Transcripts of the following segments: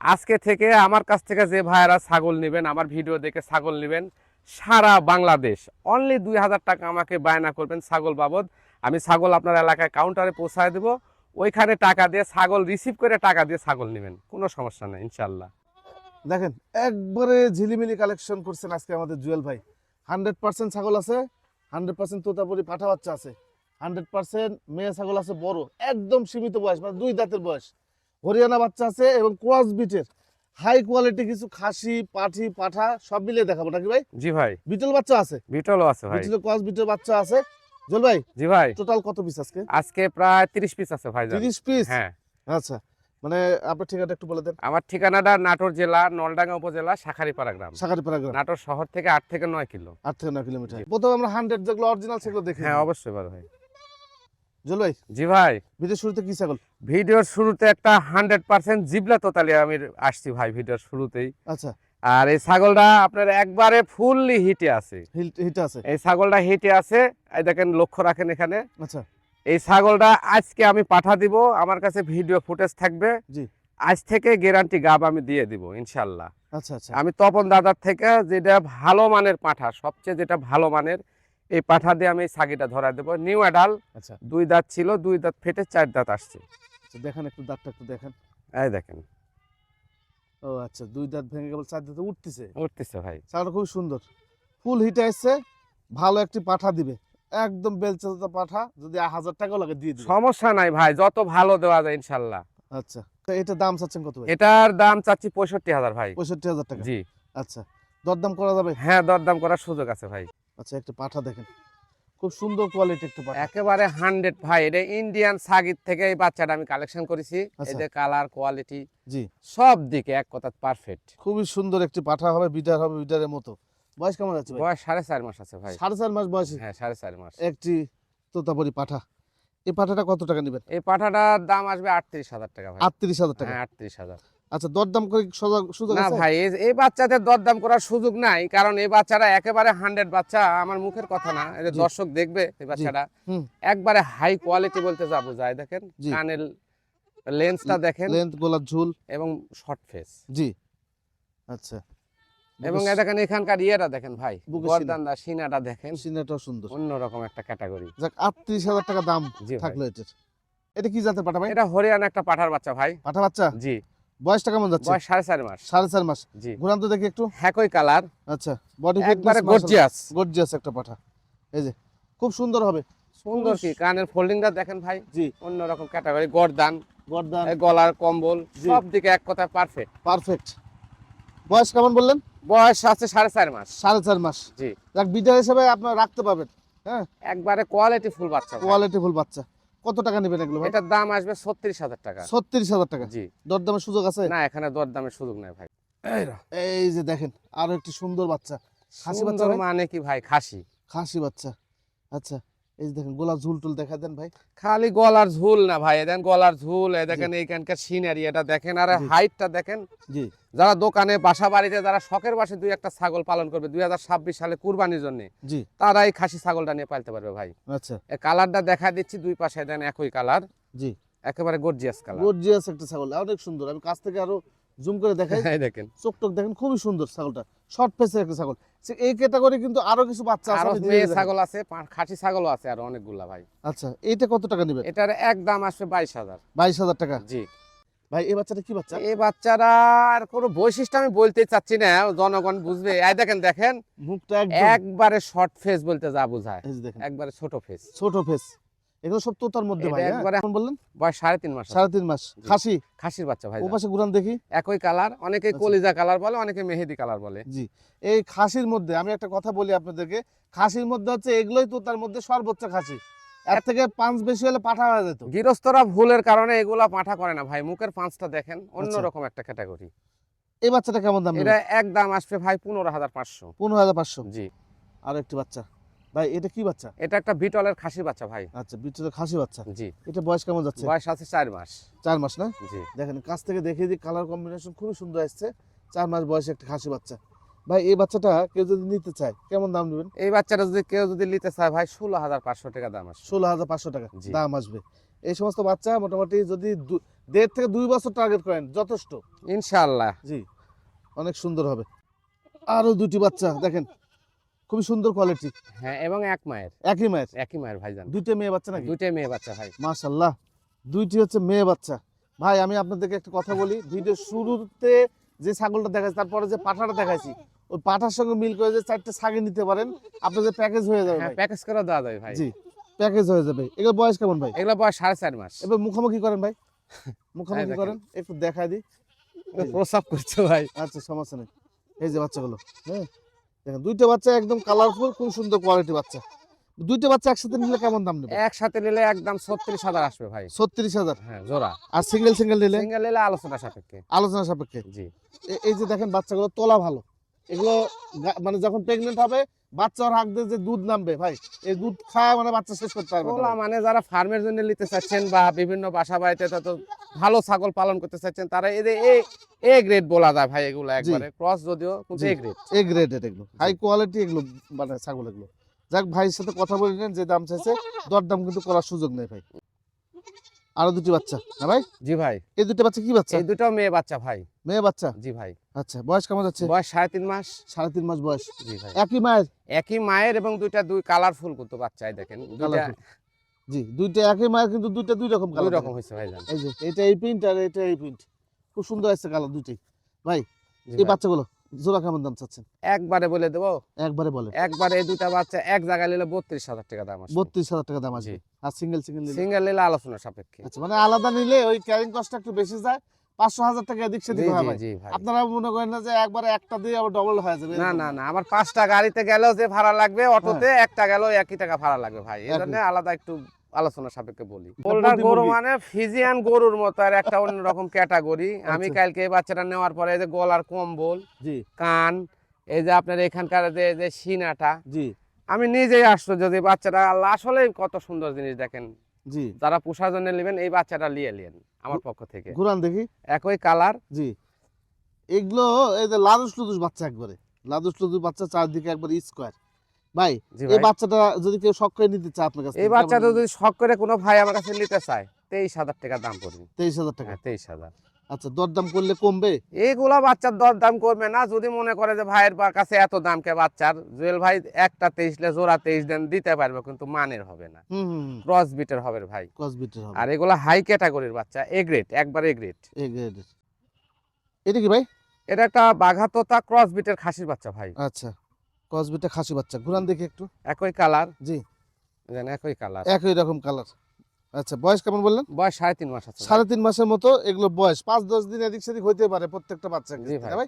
আজকে থেকে আমার কাছ থেকে যে ভাইয়েরা ছাগল নেবেন, আমার ভিডিও দেখে ছাগল নেবেন, সারা বাংলাদেশ অনলি দুই হাজার টাকা আমাকে বায়না করবেন ছাগল বাবদ। আমি ছাগল আপনার এলাকায় কাউন্টারে পৌঁছায় দেবো। ওইখানে টাকা দিয়ে ছাগল রিসিভ করে টাকা দিয়ে ছাগল নেবেন। কোনো সমস্যা নেই ইনশাল্লাহ দেখেন, একবারে ঝিলিমিলি কালেকশন করছেন আজকে আমাদের জুয়েল ভাই। হান্ড্রেড পার্সেন্ট ছাগল আছে হান্ড্রেড পার্সেন্ট তোতাপুরি পাঠা বাচ্চা আছে হান্ড্রেড পার্সেন্ট মেয়ে ছাগল আছে বড়, একদম সীমিত বয়স মানে দুই দাঁতের বয়স। হরিয়ানা বাচ্চা আছে এবং ক্রস বিটের হাই কোয়ালিটি কিছু খাসি পাঠি পাঠা সব মিলিয়ে দেখাবো নাকি ভাই? জি ভাই। বিটল বাচ্চা আছে? বিটল আছে ভাই। বিটলের ক্রস বিটের বাচ্চা আছে। জুয়েল ভাই জি ভাই। টোটাল কত পিস আজকে? আজকে প্রায় তিরিশ পিস আছে ভাই তিরিশ পিস হ্যাঁ। আচ্ছা মানে আপনার ঠিকানাটা একটু বলে দেন। আমার ঠিকানাটা নাটোর জেলা নলডাঙ্গা উপজেলা শাখারিপাড়া গ্রাম। সাকারিপাড়া গ্রাম। নাটোর শহর থেকে আট থেকে নয় কিলো। আট থেকে নয় কিলোমিটার। প্রথমে আমরা হান্ড্রেড যেগুলো অরিজিনাল সেগুলো দেখি হ্যাঁ অবশ্যই ভাই। জুয়েল ভাই জি ভাই। ভিডিও শুরুতে কি ছাগল? ভিডিওর শুরুতে একটা হান্ড্রেড পার্সেন্ট জিবলা তোতালি আমি আসছি ভাই ভিডিওর শুরুতেই। আচ্ছা। আর এই ছাগলটা আপনার একবারে ফুললি হিটে আছে। হিট আছে। এই ছাগলটা হিটে আছে এই দেখেন লক্ষ্য রাখেন এখানে। আচ্ছা। এই ছাগলটা আজকে আমি পাঠা দিব আমার কাছে ভিডিও ফুটেজ থাকবে। জি। আজ থেকে গ্যারান্টি গাব আমি দিয়ে দিব ইনশাল্লাহ আচ্ছা আচ্ছা। আমি তপন দাদার থেকে যেটা ভালো মানের পাঠা সবচেয়ে যেটা ভালো মানের এই পাঠা দিয়ে আমি ছাগিটা ধরা দেবো। নিউ অ্যাডাল আচ্ছা। দুই দাঁত ছিল দুই দাঁত ফেটে চার দাঁত আসছে। আচ্ছা, দেখেন একটু দাঁতটা একটু দেখেন। এই দেখেন। ও আচ্ছা দুই দাঁত ভেঙে কেবল চার দাঁতে উঠতেছে। উঠতেছে ভাই। ছাগলটা খুব সুন্দর। ফুল হিটে আসছে ভালো একটি পাঠা দিবে। একদম বেলচাতা পাঠা যদি হাজার টাকাও লাগে দিয়ে দিবে। সমস্যা নাই ভাই যত ভালো দেওয়া যায় ইনশাল্লাহ। আচ্ছা তো এটা দাম চাচ্ছেন কত ভাই? এটার দাম চাচ্ছি পঁয়ষট্টি হাজার ভাই। পঁয়ষট্টি হাজার টাকা। জি। আচ্ছা দরদাম করা যাবে? হ্যাঁ দরদাম করার সুযোগ আছে ভাই। আচ্ছা একটা পাঠা দেখেন। খুব সুন্দর কোয়ালিটি একটা পাঠা। একেবারে হান্ড্রেড ভাই এটা ইন্ডিয়ান সাগির থেকে এই বাচ্চাটা আমি কালেকশন করেছি। আচ্ছা। এদের কালার কোয়ালিটি জি। সব দিকে এক কথা পারফেক্ট খুবই সুন্দর একটি পাঠা হবে বিটার হবে বিটারের মতো। বয়স কেমন আছে ভাই? বয়স সাড়ে চার মাস আছে ভাই। সাড়ে চার মাস বয়স? হ্যাঁ সাড়ে চার মাস। একটি তোতাপরি পাঠা। এই পাঠাটা কত টাকা নেবেন? এই পাঠাটার দাম আসবে আটত্রিশ হাজার টাকা ভাই। আটত্রিশ হাজার টাকা। হ্যাঁ আটত্রিশ হাজার। আচ্ছা দরদাম করে সুযোগ- না ভাই এই- বাচ্চাদের দরদাম করার সুযোগ নাই কারণ এই বাচ্চারা একেবারে হান্ড্রেড বাচ্চা আমার মুখের কথা না এটা দর্শক দেখবে এই বাচ্চাটা একবারে হাই কোয়ালিটি বলতে যাব যায় দেখেন কানের লেন্সটা দেখেন লেন্থ ঝুল। এবং শর্ট ফেস জি। আচ্ছা। এবং দেখেন এখানকার ইয়েটা দেখেন ভাই বুকের গরদানদা সিনাটা দেখেন। সিনাটাও সুন্দর। অন্যরকম একটা ক্যাটাগরি যাক আটত্রিশ হাজার টাকা দাম থাকল এটার। এটা কি জাতের পাঠা ভাই? এটা হরিয়ানা একটা পাঠার বাচ্চা ভাই। পাঠা বাচ্চা? জি। বয়সটা কেমন যাচ্ছে? বয়স সাড়ে চার মাস। সাড়ে চার মাস। জি। ঘুরান তো দেখি একটু। একই কালার। আচ্ছা বডি একবারে গর্জিয়াস গর্জিয়াস একটা পাঠা। এই যে খুব সুন্দর হবে। সুন্দর কি? কানের ফোল্ডিংটা দেখেন ভাই। জি। অন্যরকম ক্যাটাগরি গরদান। গর্দান। গলার কম্বল। সব দিকে এক কথা পারফেক্ট পারফেক্ট বয়স কেমন বললেন? বয়স আছে সাড়ে চার মাস। সাড়ে চার মাস। জি। বিটার হিসেবে আপনারা রাখতে পারবেন। হ্যাঁ? একবারে কোয়ালিটি ফুল বাচ্চা কোয়ালিটি ফুল বাচ্চা। কত টাকা নেবেন এগুলো ভাই? এটার দাম আসবে ছত্রিশ হাজার টাকা। ছত্রিশ হাজার টাকা। জি। দরদামের সুযোগ আছে? না এখানে দরদামের সুযোগ নাই ভাই। এই যে দেখেন আরও একটি সুন্দর বাচ্চা। খাসি বাচ্চা মানে কি ভাই? খাসি। খাসি বাচ্চা। আচ্ছা এই যে দেখেন গোলা ঝুল টুল দেখা দেন ভাই। খালি গলার ঝুল না ভাই এদেন গলার ঝুল এ দেখেন এইখানকার সিনারি এটা দেখেন আর। হাইটটা দেখেন। জি। যারা দোকানে বাসা বাড়িতে যারা শখের বাসে দুই একটা ছাগল পালন করবে দুই সালে কুরবানির জন্য জি। তারা এই খাসি ছাগলটা নিয়ে পালতে পারবে ভাই। আচ্ছা। কালারটা দেখা দিচ্ছি দুই পাশে দেন একই কালার। জি। একেবারে গর্জিয়াস কালার। গর্জিয়াস একটা ছাগল অনেক সুন্দর। আমি কাছ থেকে আরও জুম করে দেখাই। দেখেন। চোখ টোক দেখেন খুবই সুন্দর ছাগলটা। শর্ট ফেসের একটা ছাগল। এই ক্যাটাগরি কিন্তু আরও কিছু বাচ্চা আছে মেয়ে ছাগল আছে খাসি ছাগলও আছে আর অনেকগুলা ভাই। আচ্ছা এইটা কত টাকা নেবেন এটার এক দাম আসবে বাইশ হাজার। বাইশ হাজার টাকা। জি। ভাই এই বাচ্চাটা কি বাচ্চা? এই বাচ্চারা আর কোনো বৈশিষ্ট্য আমি বলতে চাচ্ছি না জনগণ বুঝবে। এই দেখেন দেখেন। মুখটা একবারে শর্ট ফেস বলতে যা বোঝায়। দেখেন। একবারে ছোট ফেস ছোট ফেস এগুলো সব তোতার মধ্যে ভাই হ্যাঁ? একবারে- এখন বললেন? বয়স সাড়ে তিন মাস সাড়ে তিন মাস। খাসি? খাসির বাচ্চা ভাই ও পাশে ঘুরান দেখি। একই কালার অনেকে আচ্ছা। কলিজা কালার বলে অনেকে মেহেদি কালার বলে। জি। এই খাসির মধ্যে আমি একটা কথা বলি আপনাদেরকে খাসির মধ্যে হচ্ছে এগুলোই তো তার মধ্যে সর্বোচ্চ খাসি। এর থেকে পাঁচ বেশি হলে পাঠা হয়ে যেত। গৃহস্থরা ভুলের কারণে এগুলা পাঠা করে না। ভাই মুখের পাঁচটা দেখেন আচ্ছা। অন্যরকম একটা ক্যাটাগরি এই বাচ্চাটা কেমন দাম এটা এক দাম আসবে ভাই পনেরো হাজার পাঁচশো। পনেরো হাজার পাঁচশো? জি। আর একটি বাচ্চা। ভাই এটা কি বাচ্চা? এটা একটা বিটলের খাসির বাচ্চা ভাই। আচ্ছা বিটলের খাসি বাচ্চা। জি। এটা বয়স কেমন যাচ্ছে? বয়স আছে চার মাস। চার মাস না? জি। দেখেন কাছ থেকে দেখিয়ে দিই কালার কম্বিনেশন খুবই সুন্দর আসছে। চার মাস বয়সে একটা খাসি বাচ্চা। ভাই এই বাচ্চাটা কেউ যদি নিতে চায় কেমন দাম নেবেন? এই বাচ্চাটা যদি কেউ যদি নিতে চায় ভাই ষোলো হাজার পাঁচশো টাকা দাম আসবে। ষোলো হাজার পাঁচশো টাকা দাম আসবে। এই সমস্ত বাচ্চা মোটামুটি যদি দেড় থেকে দুই বছর টার্গেট করেন যথেষ্ট। ইনশাআল্লাহ। জি অনেক সুন্দর হবে। আরও দুটি বাচ্চা দেখেন খুবই সুন্দর কোয়ালিটি হ্যাঁ এবং এক মায়ের। একই মায়ের? একই মায়ের ভাইজান। দুইটা মেয়ে বাচ্চা নাকি? দুইটাই মেয়ে বাচ্চা ভাই। মাশাল্লাহ দুইটি হচ্ছে মেয়ে বাচ্চা। ভাই আমি আপনাদেরকে একটা কথা বলি ভিডিও শুরুতে যে ছাগলটা দেখাচ্ছি তারপরে যে পাঠাটা দেখাইছি ওই পাঠার সঙ্গে মিল করে যে চারটে ছাগল নিতে পারেন আপনাদের প্যাকেজ হয়ে যাবে হ্যাঁ ভাই। প্যাকেজ করে দেওয়া যাবে ভাই। জি প্যাকেজ হয়ে যাবে। এগুলো বয়স কেমন ভাই? এগুলো বয়স সাড়ে চার মাস। এবার মুখোমুখি করেন ভাই। মুখোমুখি করেন একটু দেখাই দিই। প্রসাব করছে ভাই। আচ্ছা সমস্যা নেই। এই যে বাচ্চাগুলো হ্যাঁ দেখেন দুইটা বাচ্চা একদম কালারফুল খুব সুন্দর কোয়ালিটি বাচ্চা। দুইটা বাচ্চা একসাথে নিলে কেমন দাম নেবে? একসাথে নিলে একদম ছত্রিশ হাজার আসবে ভাই। ছত্রিশ হাজার? হ্যাঁ জোড়া। আর সিঙ্গেল সিঙ্গেল নিলে? সিঙ্গেল নিলে আলোচনা সাপেক্ষে। আলোচনা সাপেক্ষে। জি। এই যে দেখেন বাচ্চাগুলো তোলা ভালো। এগুলো মানে যখন প্রেগনেন্ট হবে বাচ্চার হাক দিয়ে যে দুধ নামবে ভাই এই দুধ খাওয়া মানে বাচ্চা শেষ করতে পারবে না। মানে যারা ফার্মের জন্য নিতে চাচ্ছেন বা বিভিন্ন বাসা বাড়িতে তত ভালো ছাগল পালন করতে চাচ্ছেন তারা এদের এ এ গ্রেড বলা যায় ভাই এগুলো একবারে। ক্রস যদিও কিন্তু এ গ্রেড এ গ্রেডেড এগুলো। হাই কোয়ালিটি এগুলো মানে ছাগল এগুলো। যাক ভাইয়ের সাথে কথা বলে নেন যে দাম চাইছে দরদাম কিন্তু করার সুযোগ নেই ভাই। আরও দুটি বাচ্চা না ভাই? জি ভাই। এই দুটি বাচ্চা কি বাচ্চা? এই দুটো মেয়ে বাচ্চা ভাই। মেয়ে বাচ্চা? জি ভাই। আচ্ছা বয়স কেমন যাচ্ছে? বয়স সাড়ে তিন মাস। সাড়ে তিন মাস বয়স। জি ভাই। একই মায়ের? একই মায়ের এবং দুইটা দুই কালারফুল কিন্তু বাচ্চাই দেখেন। দুইটা জি দুইটা একই মায়ের কিন্তু দুইটা দুই রকম দুই কালার রকম হয়েছে ভাই এই যে এটা এই প্রিন্ট আর এটা এই প্রিন্ট খুব সুন্দর আসছে কালার দুইটাই ভাই এই বাচ্চাগুলো জোড়া কেমন দাম চাচ্ছেন? একবারে বলে দেবো। একবারে বলে। একবারে এই দুইটা বাচ্চা এক জায়গায় নিলে বত্রিশ হাজার টাকা দাম আসবে। বত্রিশ হাজার টাকা দাম আসবে। জি। আর সিঙ্গেল সিঙ্গেল সিঙ্গেল নিলে আলোচনা সাপেক্ষে। আচ্ছা মানে আলাদা নিলে ওই ক্যারিং কস্টটা একটু বেশি যায় পাঁচশো হাজার টাকা এদিক সেদিক ভাই। আপনারা মনে করেন না যে একবারে একটা দিয়ে আবার ডবল হয়ে যাবে না না না আমার পাঁচটা গাড়িতে গেলেও যে ভাড়া লাগবে অটোতে হ্যাঁ। একটা গেলেও একই টাকা ভাড়া লাগবে ভাই। এই জন্য আলাদা একটু আলোচনা সাপেক্ষে বলি। প্রতি গরু মানে ফিজিয়ান গরুর মতো আর একটা অন্যরকম ক্যাটাগরি। আমি আচ্ছা। কালকে এই বাচ্চাটা নেওয়ার পরে এই যে গলার কম্বল কান এই যে আপনার এখানকার যে যে সিনাটা জি। আমি নিজেই আশ্চর্য যে বাচ্চাটা আসলে কত সুন্দর জিনিস দেখেন। জি। যারা পোষার জন্য নেবেন এই বাচ্চাটা নিয়ে নিন আমার পক্ষ থেকে। ঘুরান দেখি। একই কালার। জি। এগুলো এই যে লাদুস লুদুস বাচ্চা একবারে। লাদুস লুদুস বাচ্চা চারদিকে একবার স্কোয়ার ভাই এই বাচ্চাটা যদি কেউ শখ করে নিতে চায় আপনার কাছে এই বাচ্চাটা যদি শখ করে কোনো ভাই আমার কাছে নিতে চায় তেইশ হাজার টাকা দাম পড়বে। তেইশ হাজার টাকা। হ্যাঁ তেইশ হাজার। আচ্ছা দরদাম করলে কমবে? এইগুলা বাচ্চার দর দাম করবে না। যদি মনে করে যে ভাইয়ের কাছে এত দাম কে বাচ্চার? জুয়েল ভাই একটা তেইশলে জোড়া তেইশ দেন দিতে পারবে কিন্তু মানের হবে না। ক্রস বিটের হবে ভাই। কসবিটের হবে। আর এগুলা হাই ক্যাটাগরির বাচ্চা এ গ্রেড একবার এ গ্রেড এই গ্রেডের এটা কি ভাই? এটা একটা বাঘাতোতা ক্রস বিটের খাসির বাচ্চা ভাই। আচ্ছা কসবিটা খাসি বাচ্চা। ঘুরান দেখি একটু। একই কালার জি। জান একই কালার একই রকম কালার আচ্ছা বয়স কেমন বললেন? বয়স সাড়ে তিন মাস আছে সাড়ে তিন মাসের মতো এগুলো বয়স। পাঁচ দশ দিন এদিক সেদিক হইতে পারে প্রত্যেকটা বাচ্চা ভাই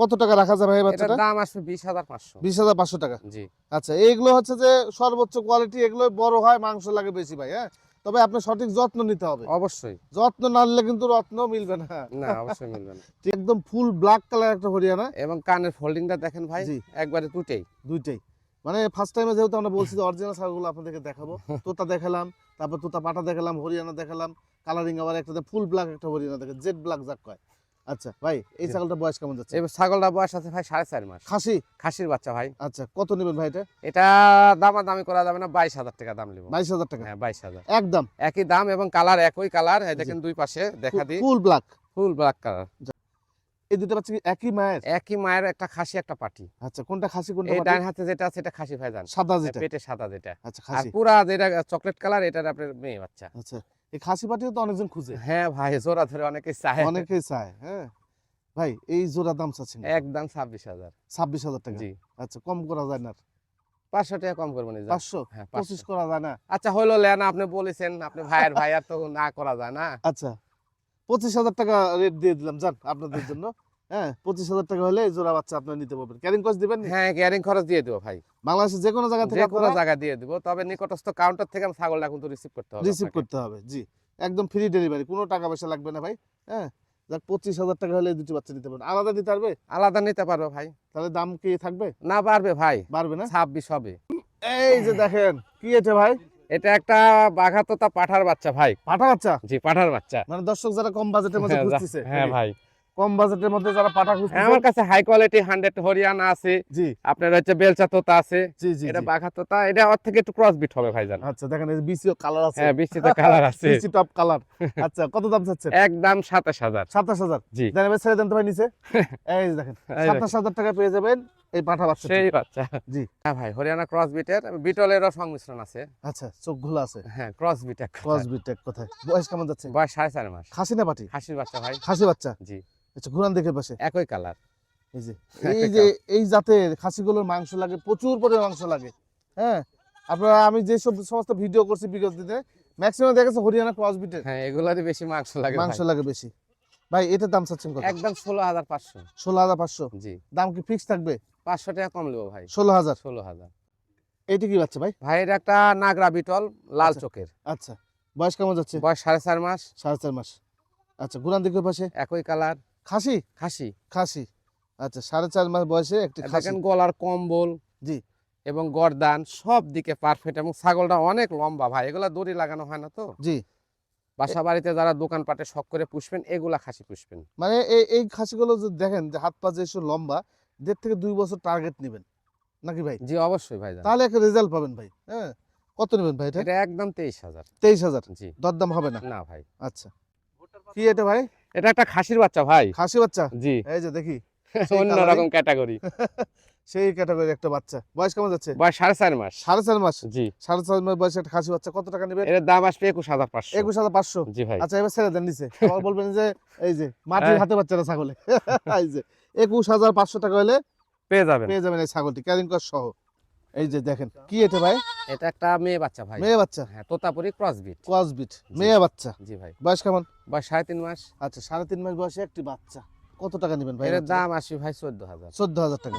কত টাকা রাখা যাবে এই বাচ্চাটা? দাম আসবে বিশ হাজার পাঁচশো। বিশ হাজার পাঁচশো টাকা। জি। আচ্ছা এইগুলো হচ্ছে যে সর্বোচ্চ কোয়ালিটি এগুলো বড় হয় মাংস লাগে বেশি ভাই হ্যাঁ? তবে আপনার সঠিক যত্ন নিতে হবে। অবশ্যই। যত্ন না নিলে কিন্তু রত্ন মিলবে না। না অবশ্যই মিলবে না। একদম ফুল ব্ল্যাক কালার একটা হরিয়ানা। এবং কানের ফোল্ডিংটা দেখেন ভাই জি। একবারে টুটেই দুইটাই। মানে ফার্স্ট টাইমে যেহেতু আমরা বলছি যে অরিজিনাল ছাগলগুলো আপনাদেরকে দেখাবো তোতা দেখালাম তারপর তোতা পাটা দেখালাম হরিয়ানা দেখালাম কালারিং আবার একটা ফুল ব্ল্যাক একটা হরিয়ানা দেখে জেড ব্ল্যাক যাক কয়। আচ্ছা ভাই এই ছাগলটা বয়স কেমন যাচ্ছে? এবার ছাগলটা বয়স আছে ভাই সাড়ে চার মাস। খাসি? খাসির বাচ্চা ভাই। আচ্ছা কত নেবেন ভাই এটা? এটা দামা দামি করা যাবে না বাইশ হাজার টাকা দাম নেব। বাইশ হাজার টাকা? হ্যাঁ বাইশ হাজার। একদম। একই দাম এবং কালার একই কালার দেখেন দুই পাশে দেখা দিই। Full black full black colour এই দুটো বাচ্চা কি একই মায়ের? একই মায়ের একটা খাসি একটা পাটি। আচ্ছা কোনটা খাসি কোনটা এই ডান হাতে যেটা আছে এটা খাসি ভাই জান সাদা যেটা। পেটে সাদা যেটা। আচ্ছা আর খাসি। পুরা যেটা চকলেট কালার এটার আপনার মেয়ে বাচ্চা। আচ্ছা এই খাসি পাটিও তো অনেকজন খুঁজে। হ্যাঁ ভাই জোড়া ধরে অনেকে চায়। অনেকেই চায় হ্যাঁ। ভাই এই জোড়া দাম চাচ্ছেন একদম ছাব্বিশ হাজার। ছাব্বিশ হাজার টাকা? জি। আচ্ছা কম করা যায় না পাঁচশো টাকা কম করব না যান। পাঁচশো? হ্যাঁ পঁচিশ। করা যায় না? আচ্ছা হইল লেন আপনি বলেছেন আপনি ভাইয়ের ভাই আর তো না করা যায় না। আচ্ছা। পঁচিশ হাজার টাকা রেট দিয়ে দিলাম জান আপনাদের জন্য। হ্যাঁ পঁচিশ হাজার টাকা হলে জোড়া বাচ্চা আপনারা নিতে পারবেন। ক্যারিং কস্ট দিবেন হ্যাঁ গ্যারিং খরচ দিয়ে দেবো ভাই। বাংলাদেশের যে কোনো জায়গা থেকে যে কোনো জায়গা দিয়ে দিব তবে নিকটস্থ কাউন্টার থেকে আমি ছাগলটা কিন্তু রিসিভ করতে হবে রিসিভ করতে হবে জি। একদম ফ্রি ডেলিভারি কোনো টাকা পয়সা লাগবে না ভাই হ্যাঁ। যাক পঁচিশ হাজার টাকা হলে দুটি বাচ্চা নিতে পারবেন। আলাদা দিতে পারবে? আলাদা নিতে পারবে ভাই। তাহলে দাম কি থাকবে? না পারবে ভাই। বাড়বে না? ছাব্বিশ হবে। এই যে দেখেন কি এটা ভাই? এটা একটা বাঘাতোতা পাঠার বাচ্চা ভাই। পাঠা বাচ্চা? জি পাঠার বাচ্চা। মানে দর্শক যারা কম বাজেটের মধ্যে হ্যাঁ, খুঁজতেছে হ্যাঁ ভাই। কম বাজেটের মধ্যে যারা পাঠা হ্যাঁ, খুঁজছে আমার কাছে হাই কোয়ালিটি হান্ড্রেড হরিয়ানা আছে। জি। আপনার হচ্ছে বেলচা তোতা আছে। জি জি এটা। বাঘা তোতা এটা ওর থেকে একটু ক্রস বিট হবে ভাইজান। আচ্ছা দেখেন এই বিসিও কালার আছে। হ্যাঁ বৃষ্টিতে কালার আছে। বিসি টপ কালার আচ্ছা কত দাম চাচ্ছেন? একদম সাতাশ হাজার। সাতাশ হাজার? জি। দেন এবার ছেড়ে দেন তো ভাই নিচে। এই দেখেন এই সাতাশ হাজার টাকা পেয়ে যাবেন এই পাঠা বাচ্চা সেই বাচ্চা। জি। হ্যাঁ ভাই হরিয়ানা ক্রস বিটের বিটলেরও সংমিশ্রণ আছে। আচ্ছা চোখগুলো আছে। হ্যাঁ ক্রস বিট এক ক্রস বিটেক কোথায়। বয়স কেমন যাচ্ছে? বয়স সাড়ে চার মাস। খাসি না পাটি খাসির বাচ্চা ভাই। খাসি বাচ্চা? জি। আচ্ছা ঘুরান দেখে পাশে। একই কালার এই যে এই যে এই জাতের খাসিগুলোর মাংস লাগে প্রচুর পরিমাণ মাংস লাগে। হ্যাঁ আপনারা আমি যে সব সমস্ত ভিডিও করছি বিগত দিনে ম্যাক্সিমাম দেখা গেছে হরিয়ানা ক্রস বিটের হ্যাঁ এগুলারই বেশি মাংস লাগে মাংস লাগে বেশি। ভাই এটার দাম চাচ্ছেন কত? একদম ষোলো হাজার পাঁচশো। ষোলো হাজার পাঁচশো? জি। দাম কি ফিক্স থাকবে? পাঁচশো টাকা কম নেব ভাই। ষোলো হাজার? ষোলো হাজার। এইটা কি বাচ্চা ভাই? ভাই এটা একটা নাগরা বিটল লাল আচ্ছা। চোখের। আচ্ছা। বয়স কেমন যাচ্ছে? বয়স সাড়ে চার মাস। সাড়ে চার মাস। আচ্ছা ঘুরান দেখে পাশে? একই কালার। খাসি? খাসি। খাসি। আচ্ছা সাড়ে চার মাস বয়সে একটি খাসি। দেখেন গলার কম্বল জি। এবং গরদান সব দিকে পারফেক্ট এবং ছাগলটা অনেক লম্বা ভাই। এগুলা দড়ি লাগানো হয় না তো? জি। বাসা বাড়িতে যারা দোকানপাটে শখ করে পুষবেন এগুলা খাসি পুষবেন। মানে এই এই খাসিগুলো যদি দেখেন যে হাত পা যে লম্বা দেড় থেকে দুই বছর টার্গেট নেবেন। নাকি ভাই? জি অবশ্যই ভাই তাহলে একটা রেজাল্ট পাবেন ভাই হ্যাঁ? কত নেবেন ভাই এটা? একদম তেইশ হাজার। তেইশ হাজার? জি। দরদাম হবে না? না ভাই। আচ্ছা। কি এটা ভাই? এটা একটা খাসির বাচ্চা ভাই। খাসি বাচ্চা? জি। এই যে দেখি। অন্যরকম ক্যাটাগরি সেই ক্যাটাগরি একটা বাচ্চা। বয়স কেমন যাচ্ছে? বয়স সাড়ে চার মাস। সাড়ে চার মাস? জি। সাড়ে চার মাস বয়সে একটা খাসি বাচ্চা কত টাকা নেবেন এর দাম আসবে একুশ হাজার পাঁচশো। একুশ হাজার পাঁচশো? জি ভাই। আচ্ছা এবার ছেড়ে দেন নিচে। আবার বলবেন যে এই যে মাটির হ্যাঁ। হাতে বাচ্চারা ছাগলে। এই যে একুশ হাজার পাঁচশো টাকা হলে পেয়ে যাবেন। পেয়ে যাবেন এই ছাগলটি ক্যারিং কর সহ। এই যে দেখেন কি এটা ভাই? এটা একটা মেয়ে বাচ্চা ভাই। মেয়ে বাচ্চা? হ্যাঁ Totapuri cross breed cross breed মেয়ে বাচ্চা। জি ভাই। বয়স কেমন? বয়স সাড়ে তিন মাস। আচ্ছা সাড়ে তিন মাস বয়সে একটি বাচ্চা। কত টাকা নেবেন ভাই এর দাম আসবে ভাই চোদ্দ হাজার। চোদ্দ হাজার টাকা।